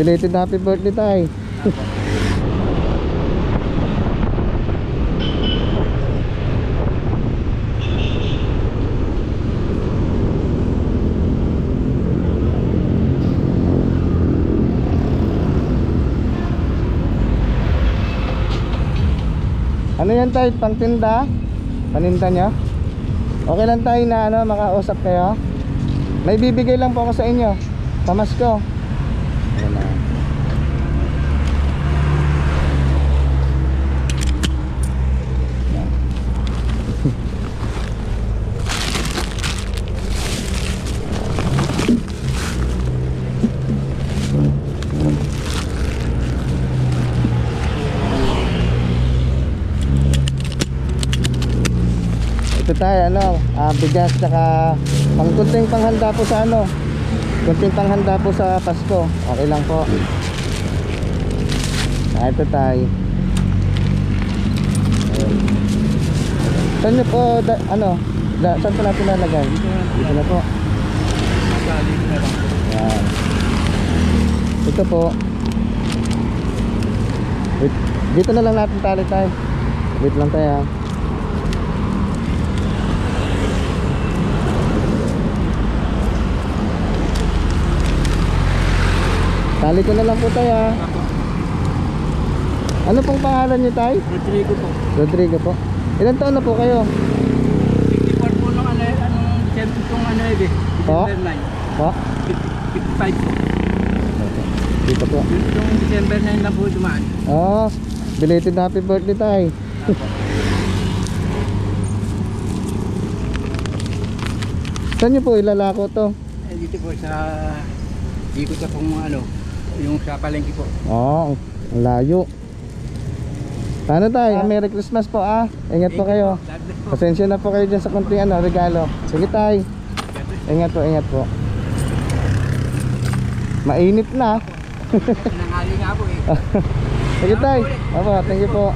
belated happy birthday tay. Ano yan tayo? Pangtinda? Paninda nyo? Okay lang tayo na ano, makausap kayo? May bibigay lang po ako sa inyo. Pamasko. Ito tayo ano, ah, bigas tsaka pang kunting panghanda po sa ano. Kunting panghanda po sa Pasko. Okay lang po. Ah, ito tayo. Saan nyo po, da, ano, da, saan po natin lalagay? Dito na po. Ito po. Wait, dito na lang natin tali tayo. Wait lang tayo ah. Tali ko na lang po tayo ah. Ano pong pangalan niyo tay? Rodrigo po. Rodrigo po. Ilan taon na po kayo? 54 po nung ano, anong December itong ano eh? December 9. Po? 55 po. Dito po. Yung December 9 lang po dumaan. Oh, belated happy birthday tay. Saan niyo po ilalako to? Eh, dito po sa dito sa pong ano, yung sa palengke po. Oh, ang layo. Paano tayo? Merry Christmas po ah. Ingat po kayo. Pasensya na po kayo dyan sa konting ano, regalo. Sige tay. Ingat po, ingat po. Mainit na. Nangali nga po eh. Sige tay. Opo, thank you po.